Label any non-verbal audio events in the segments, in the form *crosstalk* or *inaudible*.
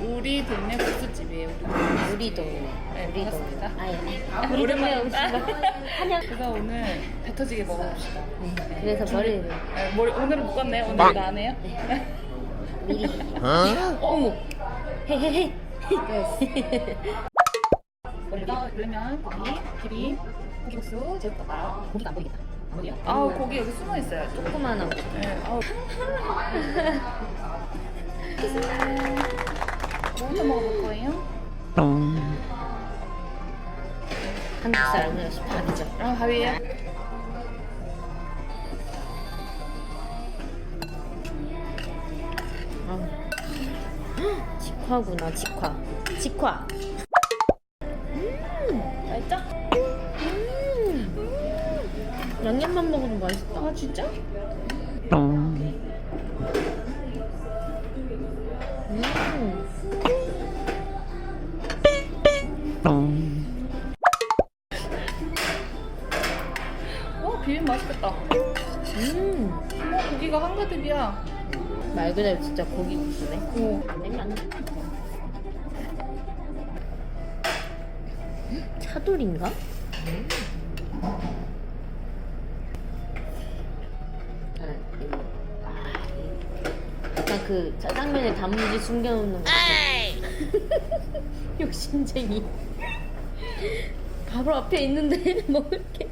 우리 동네 국수집이에요. 우리 동네. 네, 우리 반갑습니다. 동네. 아, 예. 우리 동네 오신 거. 그래서 오늘 배 터지게 먹어봅시다. 네, 그래서 머리를 네, 머리 오늘은 묶었네. 오늘 이거 안 해요? 미리. *laughs* 어머. 헤헤헤. 그래서 그러면 고기, 비빔, 고기국수, 제육덮밥. 고기가 안 보이겠다. 어디요? 아우 고기 여기 숨어 있어요. 조그만한 거. 네. 아우. *laughs* 뭐부터 먹어볼 거예요? 한국 사람은 역시 밥이죠. 아 밥이에요? 아. 직화구나, 직화. 직화. 맛있죠? 음. 양념만 먹어도 맛있다. 아 진짜? 음. 와 비빔 맛있겠다. 음. 어 고기가 한가득이야. 말 그대로 진짜 고기 국수네. 오. 냉면. 차돌인가? 아, 이거. 약간 그 짜장면에 단무지 숨겨놓는 거. 같아. *laughs* 욕심쟁이. 바로 앞에 있는데 *laughs* 먹을게.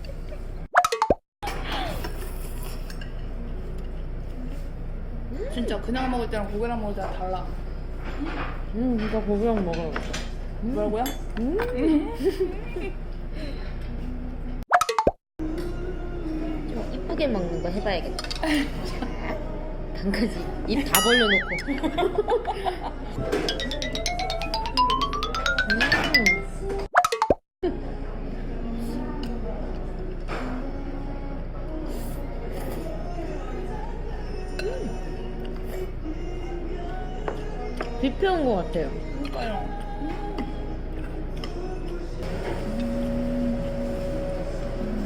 진짜 그냥 먹을 때랑 고기랑 먹을 때랑 달라. 음, 이거 고기랑 먹어요. 뭐라고요? 좀 이쁘게 먹는 거 해봐야겠다. *laughs* 반까지 입 다 벌려놓고. *laughs* 뷔페 온것 같아요. 그러니까요.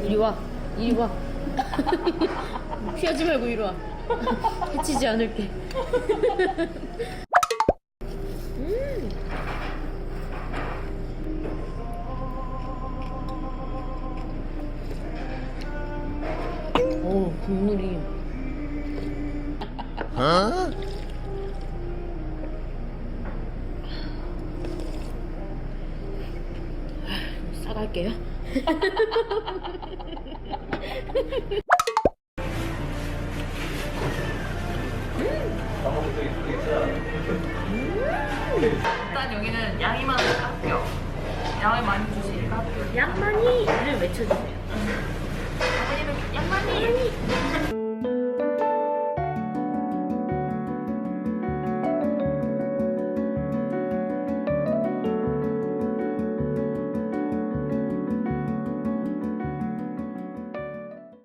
이리 와, 이리 와. *laughs* 피하지 말고 이리 와. 해치지 않을게. 음. 오, 국물이. 싸 갈게요. 일단 여기는 양이 많은 학교. 양을 많이 주시니까 학교. 양만이를 외쳐주세요. 양만이.